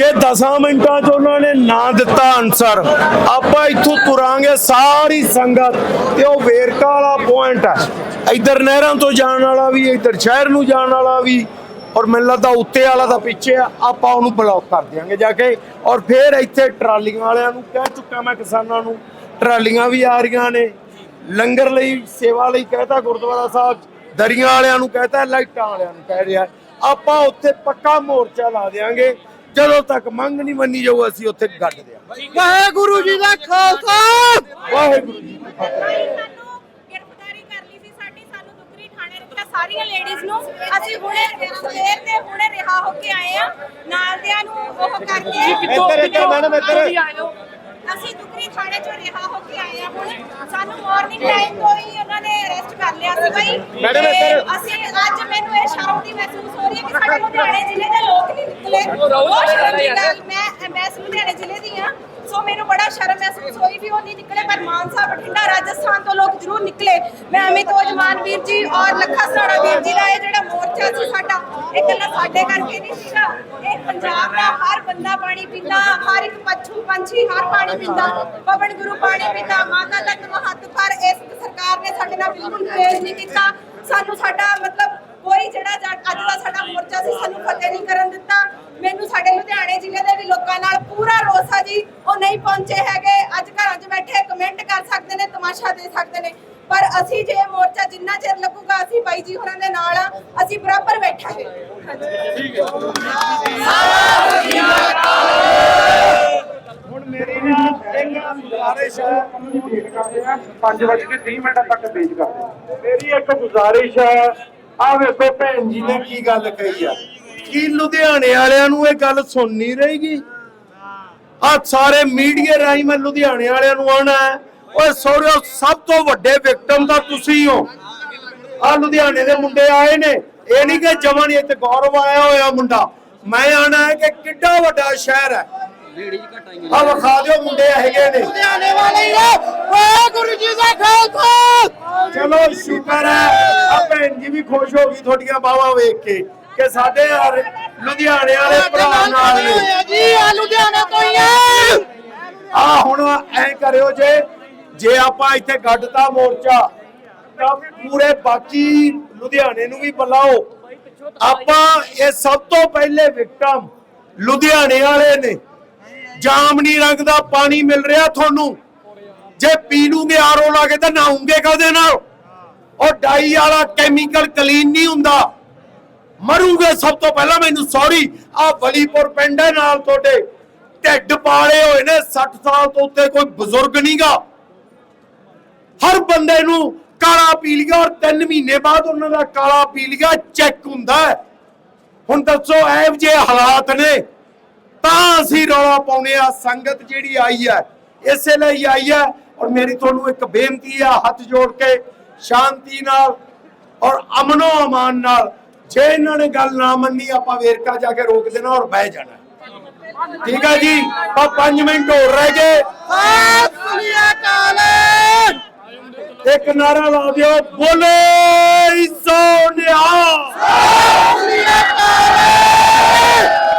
ਕਿ 10 ਮਿੰਟਾਂ 'ਚ ਉਹਨਾਂ ਨੇ ਨਾ ਦਿੱਤਾ ਆਨਸਰ ਆਪਾਂ ਇੱਥੋਂ ਤੁਰਾਂਗੇ, ਸਾਰੀ ਸੰਗਤ, ਤੇ ਉਹ ਵੇਰਕਾ ਵਾਲਾ ਪੁਆਇੰਟ ਹੈ। ਇੱਧਰ ਨਹਿਰਾਂ ਤੋਂ ਜਾਣ ਵਾਲਾ ਵੀ, ਇੱਧਰ ਸ਼ਹਿਰ ਨੂੰ ਜਾਣ ਵਾਲਾ ਵੀ, ਔਰ ਮੈਨੂੰ ਲੱਗਦਾ ਉੱਤੇ ਵਾਲਾ ਦਾ ਪਿੱਛੇ ਆ, ਆਪਾਂ ਉਹਨੂੰ ਬਲੌਕ ਕਰ ਦਿਆਂਗੇ ਜਾ ਕੇ। ਔਰ ਫਿਰ ਇੱਥੇ ਟਰਾਲੀਆਂ ਵਾਲਿਆਂ ਨੂੰ ਕਹਿ ਚੁੱਕਾ ਮੈਂ ਕਿਸਾਨਾਂ ਨੂੰ, ਟਰਾਲੀਆਂ ਵੀ ਆ ਰਹੀਆਂ ਨੇ। ਲੰਗਰ ਲਈ, ਸੇਵਾ ਲਈ ਕਹਿਤਾ ਗੁਰਦੁਆਰਾ ਸਾਹਿਬ, ਦਰੀਆਂ ਵਾਲਿਆਂ ਨੂੰ ਕਹਿਤਾ, ਲਾਈਟਾਂ ਵਾਲਿਆਂ ਨੂੰ ਕਹਿ ਰਿਹਾ। ਆਪਾਂ ਉੱਥੇ ਪੱਕਾ ਮੋਰਚਾ ਲਾ ਦੇਾਂਗੇ ਜਦੋਂ ਤੱਕ ਮੰਗ ਨਹੀਂ ਮੰਨੀ ਜਾਊ ਅਸੀਂ ਉੱਥੇ ਗੱਡ ਦਿਆਂਗੇ ਵਾਹਿਗੁਰੂ ਜੀ ਦਾ ਖਾਲਸਾ। ਵਾਹਿਗੁਰੂ ਜੀ ਕੀ ਫਤਿਹ। ਸਾਨੂੰ ਗ੍ਰਿਫਤਾਰੀ ਕਰ ਲਈ ਸੀ ਸਾਡੀ ਸਾਨੂੰ ਦੁਗਰੀ ਥਾਣੇ ਰੱਖਿਆ ਸਾਰੀਆਂ ਲੇਡੀਜ਼ ਨੂੰ ਅਸੀਂ ਹੁਣੇ ਸਵੇਰ ਤੇ ਹੁਣੇ ਰਿਹਾ ਹੋ ਕੇ ਆਏ ਆ। ਨਾਲਦਿਆਂ ਨੂੰ ਉਹ ਕਰਕੇ ਇੱਧਰ ਇੱਧਰ ਮੈਡਮ ਇੱਧਰ। ਅਸੀਂ ਦੁਗਰੀ ਥਾਣੇ ਚੋਂ ਰਿਹਾ ਹੋ ਕੇ ਆਏ ਆ ਹੁਣ। ਸਾਨੂੰ ਮਾਰਨਿੰਗ ਟਾਈਮ ਤੋਂ ਹੀ ਉਹਨਾਂ ਨੇ ਅਰੈਸਟ ਕਰ ਲਿਆ ਸੀ ਬਈ। ਮੈਡਮ, ਇੱਧਰ। ਅਸੀਂ ਅੱਜ ਮੈਨੂੰ ਇਹ ਸ਼ਰਮ ਦੀ ਮਹਿਸੂਸ ਹੋ ਰਹੀ ਹੈ ਕਿ ਸਾਡੇ ਲੁਧਿਆਣੇ ਜ਼ਿਲ੍ਹੇ ਦੇ ਲੋਕ ਨਹੀਂ ਨਿਕਲੇ। ਗੱਲ ਮੈਂ ਮੈਂ ਲੁਧਿਆਣੇ ਜ਼ਿਲ੍ਹੇ ਦੀ ਆ ਸੋ ਮੈਨੂੰ ਬੜਾ ਸ਼ਰਮ ਮਹਿਸੂਸ ਹੋਈ ਵੀ ਉਹ ਨਹੀਂ ਨਿਕਲੇ ਪਰ ਮਾਨਸਾ ਬਠਿੰਡਾ ਰਾਜਸਥਾਨ ਤੋਂ ਲੋਕ ਜ਼ਰੂਰ ਨਿਕਲੇ। ਮੈਂ ਅਮਿਤ ਓਜਮਾਨ ਵੀਰ ਜੀ ਔਰ ਲੱਖਾ ਸਰਾਣਾ ਵੀਰ ਜੀ ਦਾ ਇਹ ਜਿਹੜਾ ਮੋਰਚਾ ਸੀ ਸਾਡਾ ਇਹ ਇਕੱਲਾ ਸਾਡੇ ਕਰਕੇ ਨਹੀਂ ਸੀਗਾ ਇਹ ਪੰਜਾਬ ਦਾ ਹਰ ਬੰਦਾ ਪਾਣੀ ਪੀਂਦਾ ਹਰ ਇੱਕ ਪੱਛੂ ਪੰਛੀ ਹਰ ਪਾਣੀ ਪੀਂਦਾ ਪਵਨ ਗੁਰੂ ਪਾਣੀ ਪੀਂਦਾ ਮਾਤਾ ਤੱਕ ਹੱਥ ਪਰ ਇਸ ਸਰਕਾਰ ਨੇ ਸਾਡੇ ਨਾਲ ਬਿਲਕੁਲ ਪੇਸ਼ ਨਹੀਂ ਕੀਤਾ। ਸਾਨੂੰ ਸਾਡਾ ਮਤਲਬ ਕੋਈ ਜਿਹੜਾ ਅੱਜ ਦਾ ਸਾਡਾ ਮੋਰਚਾ ਸੀ ਸਾਨੂੰ ਫਤਿਹ ਨਹੀਂ ਕਰਨ ਦਿੱਤਾ। ਮੈਨੂੰ ਸਾਡੇ ਲੁਧਿਆਣੇ ਜ਼ਿਲ੍ਹੇ ਦੇ ਵੀ ਲੋਕਾਂ ਨਾਲ ਪੂਰਾ ਰੋਸਾ ਜੀ। ਉਹ ਨਹੀਂ ਪਹੁੰਚੇ ਹੈਗੇ। ਅੱਜ ਘਰਾਂ 'ਚ ਬੈਠੇ ਕਮੈਂਟ ਕਰ ਸਕਦੇ ਨੇ ਤਮਾਸ਼ਾ ਦੇ ਸਕਦੇ ਨੇ। ਪਰ ਅਸੀਂ ਜੇ ਮੋਰਚਾ ਜਿੰਨਾ ਚਿਰ ਲੱਗੂਗਾ ਅਸੀਂ ਬਾਈ ਜੀ ਹੋਰਾਂ ਦੇ ਨਾਲ ਆ। ਅਸੀਂ ਬਰਾਬਰ ਬੈਠਾਂਗੇ। ਹੁਣ ਮੇਰੀ ਨਾ ਇੱਕ ਗੁਜ਼ਾਰਿਸ਼ ਹੈ। 5 ਵਜੇ ਕੇ 30 ਮਿੰਟ ਤੱਕ ਪੇਜ ਕਰਦੇ ਹਾਂ। ਮੇਰੀ ਇੱਕ ਗੁਜ਼ਾਰਿਸ਼ ਹੈ। ਆ ਵੇਖੋ ਭੈਣ ਜੀ ਨੇ ਕੀ ਗੱਲ ਕਹੀ ਆ। ਕੀ ਲੁਧਿਆਣੇ ਵਾਲਿਆਂ ਨੂੰ ਇਹ ਗੱਲ ਸੁਣ ਨਹੀਂ ਰਹੀਗੀ? ਆ ਸਾਰੇ ਮੀਡੀਆ ਰਾਹੀਂ ਮੈਂ ਲੁਧਿਆਣੇ ਵਾਲਿਆਂ ਨੂੰ ਆਣਾ ਓਏ ਸੋਹਰਿਓ ਸਭ ਤੋਂ ਵੱਡੇ ਵਿਕਟਮ ਤਾਂ ਤੁਸੀਂ ਹੋ। ਆ ਲੁਧਿਆਣੇ ਦੇ ਮੁੰਡੇ ਆਏ ਨੇ। ਇਹ ਨਹੀਂ ਕਿ ਜਮਨ ਇੱਥੇ ਗੌਰਵ ਆਇਆ ਹੋਇਆ ਮੁੰਡਾ। ਮੈਂ ਆਣਾ ਹੈ ਕਿ ਕਿੱਡਾ ਵੱਡਾ ਸ਼ਹਿਰ ਹੈ। ਆ ਵਿਖਾ ਦਿਓ ਮੁੰਡੇ ਹੈਗੇ ਨੇ। ਲੁਧਿਆਣੇ ਵਾਲੇ ਹੀ ਆ ਵਾਹਿਗੁਰੂ ਜੀ ਦਾ ਖਾਲਸਾ। ਚਲੋ ਸ਼ੁਕਰ ਹੈ। ਆ ਭੈਣ ਜੀ ਵੀ ਖੁਸ਼ ਹੋ ਗਈ ਤੁਹਾਡੀਆਂ ਬਾਹਾਂ ਵੇਖ ਕੇ। ਕਿ ਸਾਡੇ ਲੁਧਿਆਣੇ ਵਾਲੇ ਭਰਾ ਨਾਲ ਨੇ ਜੀ ਆ ਲੁਧਿਆਣੇ ਤੋਂ ਹੀ ਆ। ਆ ਹੁਣ ਐ ਕਰਿਓ ਜੇ ਜੇ ਆਪਾਂ ਇੱਥੇ ਗੱਡਤਾ ਮੋਰਚਾ ਤਾਂ ਪੂਰੇ ਬਾਕੀ ਲੁਧਿਆਣੇ ਨੂੰ ਵੀ ਬੁਲਾਓ। ਆਪਾਂ ਇਹ ਸਭ ਤੋਂ ਪਹਿਲੇ ਵਿਕਟਮ ਲੁਧਿਆਣੇ ਵਾਲੇ ਨੇ। ਜਾਮਨੀ ਰੰਗ ਦਾ ਪਾਣੀ ਮਿਲ ਰਿਹਾ ਤੁਹਾਨੂੰ। ਜੇ ਪੀ ਲੂਗੇ ਆਰੋ ਲਾ ਕੇ ਤਾਂ ਨਹਾਉਂਗੇ ਕਦੇ ਨਾਲ? ਉਹ ਡਾਈ ਵਾਲਾ ਕੈਮੀਕਲ ਕਲੀਨ ਨਹੀਂ ਹੁੰਦਾ। ਮਰੂਗੇ ਸਭ ਤੋਂ ਪਹਿਲਾਂ, ਮੈਨੂੰ ਸੌਰੀ ਆ ਵਲੀਪੁਰ ਪਿੰਡ ਹੈ ਨਾਲ ਤੁਹਾਡੇ। ਢਿੱਡ ਪਾਲੇ ਹੋਏ ਨੇ 60 ਸਾਲ ਤੋਂ ਉੱਤੇ ਕੋਈ ਬਜ਼ੁਰਗ ਨਹੀਂਗਾ ਹਰ ਬੰਦੇ ਨੂੰ ਕਾਲਾ ਪੀਲੀਆ ਔਰ 3 ਮਹੀਨੇ ਬਾਅਦ ਉਹਨਾਂ ਦਾ ਕਾਲਾ ਪੀਲੀਆ ਚੈੱਕ ਹੁੰਦਾ ਹੁਣ ਦੱਸੋ ਐਵ ਜੇ ਹਾਲਾਤ ਨੇ। ਤਾਂ ਅਸੀਂ ਰੌਲਾ ਪਾਉਨੇ ਆ, ਸੰਗਤ ਜਿਹੜੀ ਆਈ ਹੈ, ਇਸੇ ਲਈ ਆਈ ਹੈ। ਔਰ ਮੇਰੀ ਤੁਹਾਨੂੰ ਇੱਕ ਬੇਨਤੀ ਆ, ਹੱਥ ਜੋੜ ਕੇ, ਸ਼ਾਂਤੀ ਨਾਲ ਔਰ ਅਮਨੋ ਅਮਾਨ ਨਾਲ ਜੇ ਇਹਨਾਂ ਨੇ ਗੱਲ ਨਾ ਮੰਨੀ ਆਪਾਂ ਵੇਰਕਾ ਜਾ ਕੇ ਰੋਕ ਦੇਣਾ ਔਰ ਬਹਿ ਜਾਣਾ। ਠੀਕ ਹੈ ਜੀ? ਆ 5 ਮਿੰਟ ਹੋਰ ਰਹਿ ਗਏ। ਸਤਿ ਸ੍ਰੀ ਅਕਾਲ। ਇੱਕ ਨਾਰਾ ਲਾ ਦਿਓ। ਬੋਲੇ ਸੋ ਨਿਹਾਲ